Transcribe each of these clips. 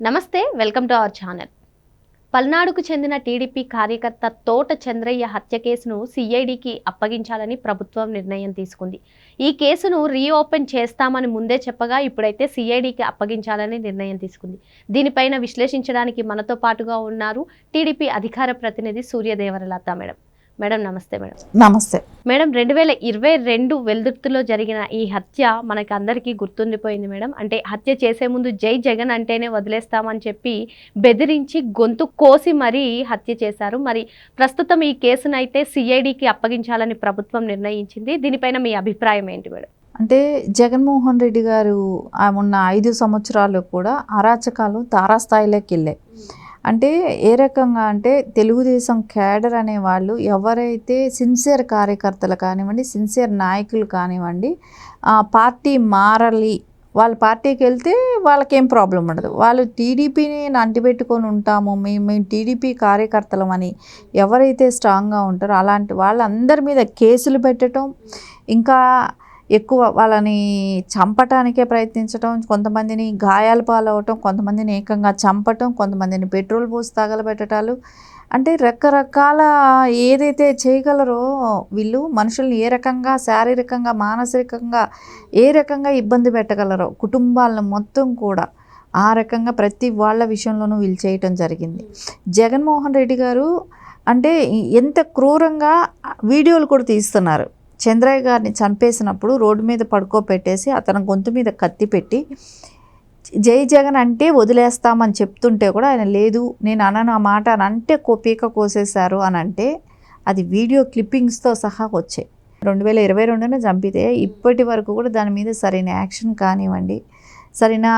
నమస్తే welcome to our channel. పల్నాడుకు చెందిన టీడీపీ కార్యకర్త తోట చంద్రయ్య హత్య కేసును సిఐడికి అప్పగించాలని ప్రభుత్వం నిర్ణయం తీసుకుంది. ఈ కేసును రీఓపెన్ చేస్తామని ముందే చెప్పగా ఇప్పుడైతే సిఐడికి అప్పగించాలని నిర్ణయం తీసుకుంది. దీనిపైన విశ్లేషించడానికి మనతో పాటుగా ఉన్నారు టీడీపీ అధికార ప్రతినిధి సూర్యదేవరలత మేడం. మేడం నమస్తే మేడం. నమస్తే. మేడం రెండు వేల ఇరవై రెండు వెల్దుర్తిలో జరిగిన ఈ హత్య మనకి అందరికీ గుర్తుండిపోయింది మేడం. అంటే హత్య చేసే ముందు జై జగన్ అంటేనే వదిలేస్తామని చెప్పి బెదిరించి గొంతు కోసి మరీ హత్య చేశారు. మరి ప్రస్తుతం ఈ కేసును అయితే సిఐడికి అప్పగించాలని ప్రభుత్వం నిర్ణయించింది. దీనిపైన మీ అభిప్రాయం ఏంటి మేడం? అంటే జగన్మోహన్ రెడ్డి గారు ఉన్న ఐదు సంవత్సరాలు కూడా అరాచకాలు తారాస్థాయిలోకి వెళ్ళాయి. అంటే ఏ రకంగా అంటే తెలుగుదేశం క్యాడర్ అనే వాళ్ళు ఎవరైతే సిన్సియర్ కార్యకర్తలు కానివ్వండి సిన్సియర్ నాయకులు కానివ్వండి పార్టీ మారలి వాళ్ళ పార్టీకి వెళ్తే వాళ్ళకేం ప్రాబ్లం ఉండదు. వాళ్ళు టీడీపీని అంటిపెట్టుకొని ఉంటాము మేము మేము టీడీపీ కార్యకర్తలమని ఎవరైతే స్ట్రాంగ్గా ఉంటారో అలాంటి వాళ్ళందరి మీద కేసులు పెట్టడం ఇంకా ఎక్కువ వాళ్ళని చంపటానికే ప్రయత్నించడం కొంతమందిని గాయాల పాలవటం కొంతమందిని ఏకంగా చంపటం కొంతమందిని పెట్రోల్ పోసి తగలబెట్టడాలు అంటే రకరకాల ఏదైతే చేయగలరో వీళ్ళు మనుషుల్ని ఏ రకంగా శారీరకంగా మానసికంగా ఏ రకంగా ఇబ్బంది పెట్టగలరో కుటుంబాలను మొత్తం కూడా ఆ రకంగా ప్రతి వాళ్ళ విషయంలోనూ వీళ్ళు చేయటం జరిగింది. జగన్మోహన్ రెడ్డి గారు అంటే ఎంత క్రూరంగా వీడియోలు కూడా తీస్తున్నారు. చంద్రయ్య గారిని చంపేసినప్పుడు రోడ్డు మీద పడుకోబెట్టేసి అతని గొంతు మీద కత్తి పెట్టి జై జగన్ అంటే వదిలేస్తామని చెప్తుంటే కూడా ఆయన లేదు నేను అనను ఆ మాట అని అంటే కోపీక కోసేశారు అని అంటే అది వీడియో క్లిప్పింగ్స్తో సహా వచ్చాయి. రెండు వేల ఇరవై రెండున చంపితే ఇప్పటి వరకు కూడా దాని మీద సరైన యాక్షన్ కానివ్వండి సరైన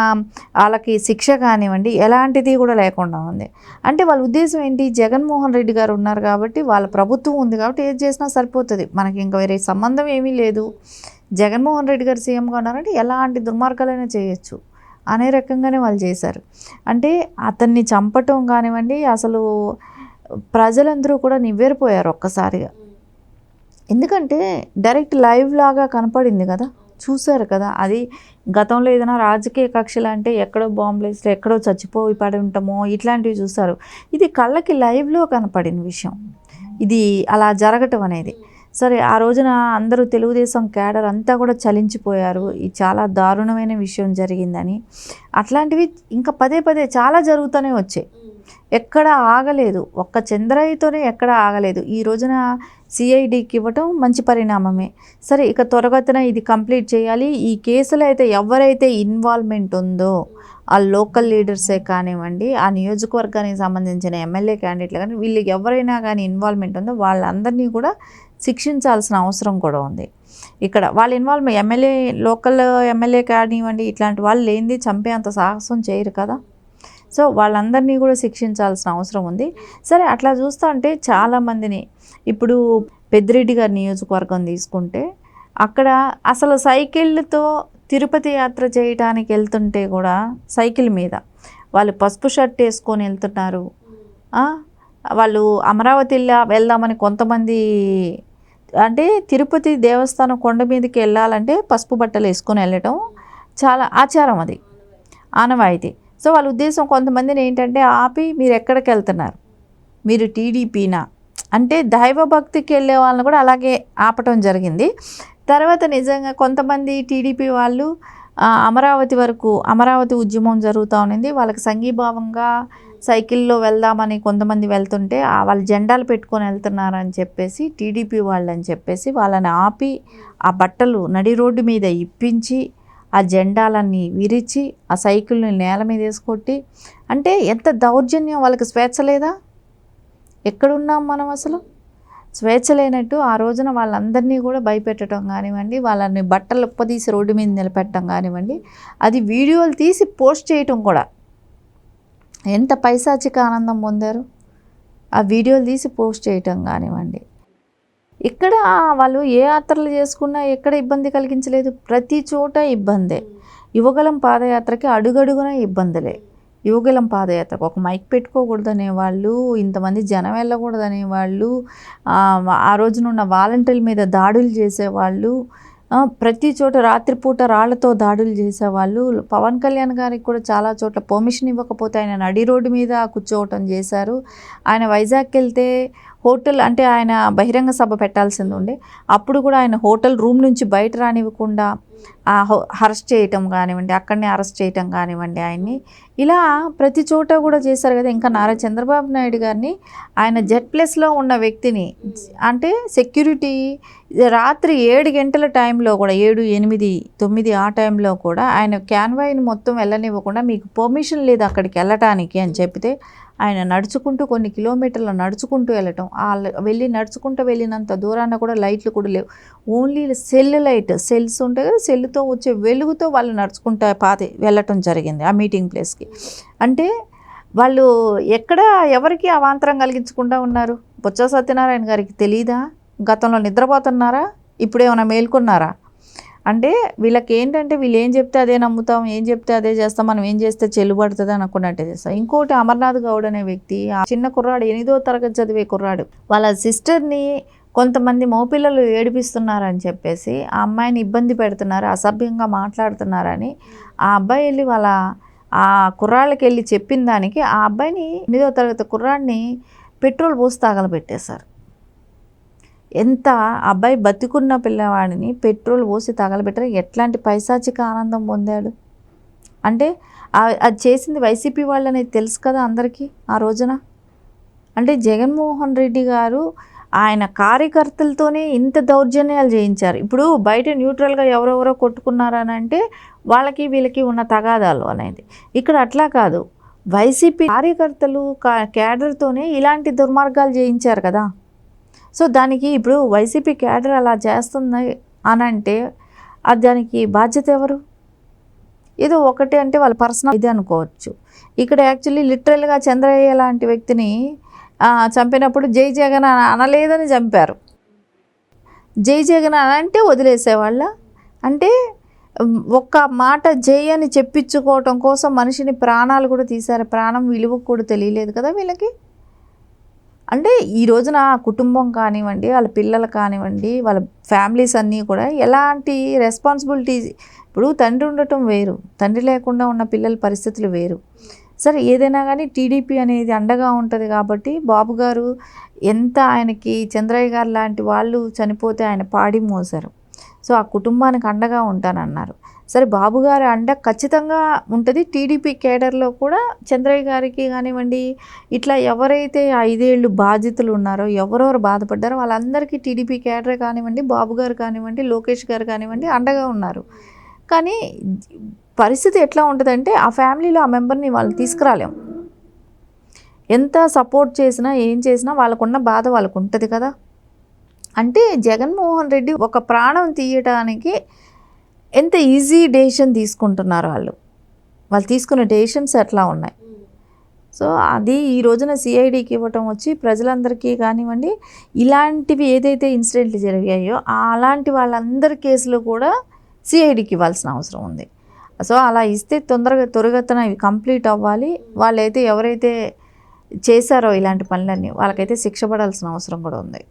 వాళ్ళకి శిక్ష కానివ్వండి ఎలాంటిది కూడా లేకుండా ఉంది. అంటే వాళ్ళ ఉద్దేశం ఏంటి? జగన్మోహన్ రెడ్డి గారు ఉన్నారు కాబట్టి వాళ్ళ ప్రభుత్వం ఉంది కాబట్టి ఏది చేసినా సరిపోతుంది. మనకి ఇంకా వేరే సంబంధం ఏమీ లేదు. జగన్మోహన్ రెడ్డి గారు సీఎంగా ఉన్నారంటే ఎలాంటి దుర్మార్గాలైనా చేయొచ్చు అనే రకంగానే వాళ్ళు చేశారు. అంటే అతన్ని చంపటం కానివ్వండి అసలు ప్రజలందరూ కూడా నివ్వేరిపోయారు ఒక్కసారిగా. ఎందుకంటే డైరెక్ట్ లైవ్ లాగా కనపడింది కదా. చూశారు కదా. అది గతంలో ఏదైనా రాజకీయ కక్షలు అంటే ఎక్కడో బాంబులేస్తే ఎక్కడో చచ్చిపోయి పడి ఉంటామో ఇట్లాంటివి చూస్తారు ఇది కళ్ళకి లైవ్లో కనపడిన విషయం. ఇది అలా జరగటం అనేది. సరే ఆ రోజున అందరూ తెలుగుదేశం క్యాడర్ అంతా కూడా చలించిపోయారు. ఇది చాలా దారుణమైన విషయం జరిగిందని. అట్లాంటివి ఇంకా పదే పదే చాలా జరుగుతూనే వచ్చాయి. ఎక్కడ ఆగలేదు. ఒక్క చంద్రయ్యతోనే ఎక్కడ ఆగలేదు. ఈ రోజున సిఐడికి ఇవ్వటం మంచి పరిణామమే. సరే ఇక త్వరగతిన ఇది కంప్లీట్ చేయాలి. ఈ కేసులో అయితే ఎవరైతే ఇన్వాల్వ్మెంట్ ఉందో ఆ లోకల్ లీడర్సే కానివ్వండి ఆ నియోజకవర్గానికి సంబంధించిన ఎమ్మెల్యే క్యాండిడేట్లు కానీ వీళ్ళకి ఎవరైనా కానీ ఇన్వాల్వ్మెంట్ ఉందో వాళ్ళందరినీ కూడా శిక్షించాల్సిన అవసరం కూడా ఉంది. ఇక్కడ వాళ్ళ ఇన్వాల్వ్మెంట్ ఎమ్మెల్యే లోకల్ ఎమ్మెల్యే కానివ్వండి ఇట్లాంటి వాళ్ళు లేనిది చంపే అంత సాహసం చేయరు కదా? సో వాళ్ళందరినీ కూడా శిక్షించాల్సిన అవసరం ఉంది. సరే అట్లా చూస్తా అంటే చాలామందిని ఇప్పుడు పెద్దిరెడ్డి గారి నియోజకవర్గం తీసుకుంటే అక్కడ అసలు సైకిళ్ళతో తిరుపతి యాత్ర చేయడానికి వెళ్తుంటే కూడా సైకిల్ మీద వాళ్ళు పసుపు షర్ట్ వేసుకొని వెళ్తున్నారు. వాళ్ళు అమరావతి వెళ్దామని కొంతమంది అంటే తిరుపతి దేవస్థానం కొండ మీదకి వెళ్ళాలంటే పసుపు బట్టలు వేసుకొని వెళ్ళటం చాలా ఆచారం అది. ఆనవాయితీ. సో వాళ్ళ ఉద్దేశం కొంతమందిని ఏంటంటే ఆపి మీరు ఎక్కడికి వెళ్తున్నారు? మీరు టీడీపీనా? అంటే దైవభక్తికి వెళ్ళే వాళ్ళని కూడా అలాగే ఆపటం జరిగింది. తర్వాత నిజంగా కొంతమంది టీడీపీ వాళ్ళు అమరావతి వరకు అమరావతి ఉద్యమం జరుగుతూ ఉన్నింది వాళ్ళకి సంఘీభావంగా సైకిల్లో వెళ్దామని కొంతమంది వెళ్తుంటే వాళ్ళు జెండాలు పెట్టుకొని వెళ్తున్నారని చెప్పేసి టీడీపీ వాళ్ళని చెప్పేసి వాళ్ళని ఆపి ఆ బట్టలు నడి రోడ్డు మీద ఇప్పించి ఆ జెండాలన్నీ విరిచి ఆ సైకిల్ని నేల మీద వేసుకొట్టి అంటే ఎంత దౌర్జన్యం వాళ్ళకి స్వేచ్ఛ లేదా? ఎక్కడున్నాం మనం అసలు? స్వేచ్ఛ లేనట్టు ఆ రోజున వాళ్ళందరినీ కూడా భయపెట్టడం కానివ్వండి వాళ్ళని బట్టలు ఉప్పదీసి రోడ్డు మీద నిలబెట్టడం కానివ్వండి అది వీడియోలు తీసి పోస్ట్ చేయటం కూడా. ఎంత పైశాచిక ఆనందం పొందారు? ఆ వీడియోలు తీసి పోస్ట్ చేయటం కానివ్వండి. ఇక్కడ వాళ్ళు ఏ యాత్రలు చేసుకున్నా ఎక్కడ ఇబ్బంది కలిగించలేదు. ప్రతి చోట ఇబ్బందే. యువగలం పాదయాత్రకి అడుగడుగున ఇబ్బందులే. యువగలం పాదయాత్రకు ఒక మైక్ పెట్టుకోకూడదనే వాళ్ళు ఇంతమంది జనం వెళ్ళకూడదనే వాళ్ళు ఆ, రోజున ఉన్న వాలంటీర్ల మీద దాడులు చేసేవాళ్ళు ప్రతి చోట రాత్రిపూట రాళ్ళతో దాడులు చేసేవాళ్ళు. పవన్ కళ్యాణ్ గారికి కూడా చాలా చోట్ల పర్మిషన్ ఇవ్వకపోతే ఆయన నడి రోడ్డు మీద కూర్చోవటం చేశారు. ఆయన వైజాగ్కి వెళ్తే హోటల్ అంటే ఆయన బహిరంగ సభ పెట్టాల్సింది ఉండే. అప్పుడు కూడా ఆయన హోటల్ రూమ్ నుంచి బయట రానివ్వకుండా అరెస్ట్ చేయటం కానివ్వండి అక్కడనే అరెస్ట్ చేయటం కానివ్వండి ఆయన్ని. ఇలా ప్రతి చోట కూడా చేశారు కదా. ఇంకా నారా చంద్రబాబు నాయుడు గారిని ఆయన జెడ్ ప్లస్లో ఉన్న వ్యక్తిని అంటే సెక్యూరిటీ రాత్రి ఏడు గంటల టైంలో కూడా ఏడు ఎనిమిది తొమ్మిది ఆ టైంలో కూడా ఆయన క్యాన్వాయిని మొత్తం వెళ్ళనివ్వకుండా మీకు పర్మిషన్ లేదు అక్కడికి వెళ్ళటానికి అని చెప్తే ఆయన నడుచుకుంటూ కొన్ని కిలోమీటర్లు నడుచుకుంటూ వెళ్ళటం. ఆ వెళ్ళి నడుచుకుంటూ వెళ్ళినంత దూరాన కూడా లైట్లు కూడా లేవు. ఓన్లీ సెల్ లైట్ సెల్స్ ఉంటాయి కదా సెల్తో వచ్చే వెలుగుతో వాళ్ళు నడుచుకుంటూ పాతి వెళ్ళటం జరిగింది ఆ మీటింగ్ ప్లేస్కి. అంటే వాళ్ళు ఎక్కడ ఎవరికి అవాంతరం కలిగించకుండా ఉన్నారు? బొత్స సత్యనారాయణ గారికి తెలీదా? గతంలో నిద్రపోతున్నారా? ఇప్పుడేమైనా మేల్కొన్నారా? అంటే వీళ్ళకి ఏంటంటే వీళ్ళు ఏం చెప్తే అదే నమ్ముతాం ఏం చెప్తే అదే చేస్తాం మనం ఏం చేస్తే చెల్లుబడుతుంది అనుకున్నట్టే చేస్తాం. ఇంకోటి అమర్నాథ్ గౌడ్ అనే వ్యక్తి ఆ చిన్న కుర్రాడు ఎనిమిదో తరగతి చదివే కుర్రాడు వాళ్ళ సిస్టర్ని కొంతమంది మోపిల్లలు ఏడిపిస్తున్నారని చెప్పేసి ఆ అమ్మాయిని ఇబ్బంది పెడుతున్నారు అసభ్యంగా మాట్లాడుతున్నారని. ఆ అబ్బాయి వెళ్ళి వాళ్ళ ఆ కుర్రాళ్ళకి వెళ్ళి చెప్పిన దానికి ఆ అబ్బాయిని ఎనిమిదో తరగతి కుర్రాడిని పెట్రోల్ పోసి తాగలబెట్టేశారు. ఎంత అబ్బాయి బతికున్న పిల్లవాడిని పెట్రోల్ పోసి తగలబెట్టారు. ఎట్లాంటి పైశాచిక ఆనందం పొందాడు? అంటే అది చేసింది వైసీపీ వాళ్ళని తెలుసు కదా అందరికీ ఆ రోజున? అంటే జగన్మోహన్ రెడ్డి గారు ఆయన కార్యకర్తలతోనే ఇంత దౌర్జన్యాలు చేయించారు. ఇప్పుడు బయట న్యూట్రల్గా ఎవరెవరో కొట్టుకున్నారని అంటే వాళ్ళకి వీళ్ళకి ఉన్న తగాదాలు అనేది. ఇక్కడ అట్లా కాదు. వైసీపీ కార్యకర్తలు కా- క్యాడర్తోనే ఇలాంటి దుర్మార్గాలు చేయించారు కదా? సో దానికి ఇప్పుడు వైసీపీ క్యాడర్ అలా చేస్తుంది అని అంటే అది దానికి బాధ్యత ఎవరు? ఏదో ఒకటి అంటే వాళ్ళ పర్సనల్ ఇది అనుకోవచ్చు. ఇక్కడ యాక్చువల్లీ లిటరల్గా చంద్రయ్య లాంటి వ్యక్తిని చంపినప్పుడు జై జగన్ అని అనలేదని చంపారు. జై జగన్ అని అంటే వదిలేసేవాళ్ళ? అంటే ఒక్క మాట జై అని చెప్పించుకోవటం కోసం మనిషిని ప్రాణాలు కూడా తీశారు. ప్రాణం విలువ కూడా తెలియలేదు కదా వీళ్ళకి? అంటే ఈ రోజున ఆ కుటుంబం కానివ్వండి వాళ్ళ పిల్లలు కానివ్వండి వాళ్ళ ఫ్యామిలీస్ అన్నీ కూడా ఎలాంటి రెస్పాన్సిబిలిటీ ఇప్పుడు తండ్రి ఉండటం వేరు తండ్రి లేకుండా ఉన్న పిల్లల పరిస్థితులు వేరు. సరే ఏదైనా కానీ టీడీపీ అనేది అండగా ఉంటుంది కాబట్టి బాబు గారు ఎంత ఆయనకి చంద్రయ్య గారు లాంటి వాళ్ళు చనిపోతే ఆయన పాడి మోసారు. సో ఆ కుటుంబానికి అండగా ఉంటానన్నారు. సరే బాబు గారి అండ ఖచ్చితంగా ఉంటుంది. టీడీపీ కేడర్లో కూడా చంద్రయ్య గారికి కానివ్వండి ఇట్లా ఎవరైతే ఐదేళ్ళు బాధితులు ఉన్నారో ఎవరెవరు బాధపడ్డారో వాళ్ళందరికీ టీడీపీ కేడర్ కానివ్వండి బాబు గారు కానివ్వండి లోకేష్ గారు కానివ్వండి అండగా ఉన్నారు. కానీ పరిస్థితి ఎట్లా ఉంటుందంటే ఆ ఫ్యామిలీలో ఆ మెంబర్ని వాళ్ళు తీసుకురాలేం. ఎంత సపోర్ట్ చేసినా ఏం చేసినా వాళ్ళకున్న బాధ వాళ్ళకు ఉంటుంది కదా. అంటే జగన్మోహన్ రెడ్డి ఒక ప్రాణం తీయటానికి ఎంత ఈజీ డెసిషన్ తీసుకుంటున్నారు వాళ్ళు? వాళ్ళు తీసుకున్న డెసిషన్స్ ఎట్లా ఉన్నాయి? సో అది ఈ రోజున సిఐడికి ఇవ్వటం వచ్చి ప్రజలందరికీ కానివ్వండి ఇలాంటివి ఏదైతే ఇన్సిడెంట్లు జరిగాయో అలాంటి వాళ్ళందరి కేసులు కూడా సిఐడికి ఇవ్వాల్సిన అవసరం ఉంది. సో అలా ఇస్తే తొందరగా త్వరగతన ఇవి కంప్లీట్ అవ్వాలి. వాళ్ళైతే ఎవరైతే చేశారో ఇలాంటి పనులన్నీ వాళ్ళకైతే శిక్ష పడాల్సిన అవసరం కూడా ఉంది.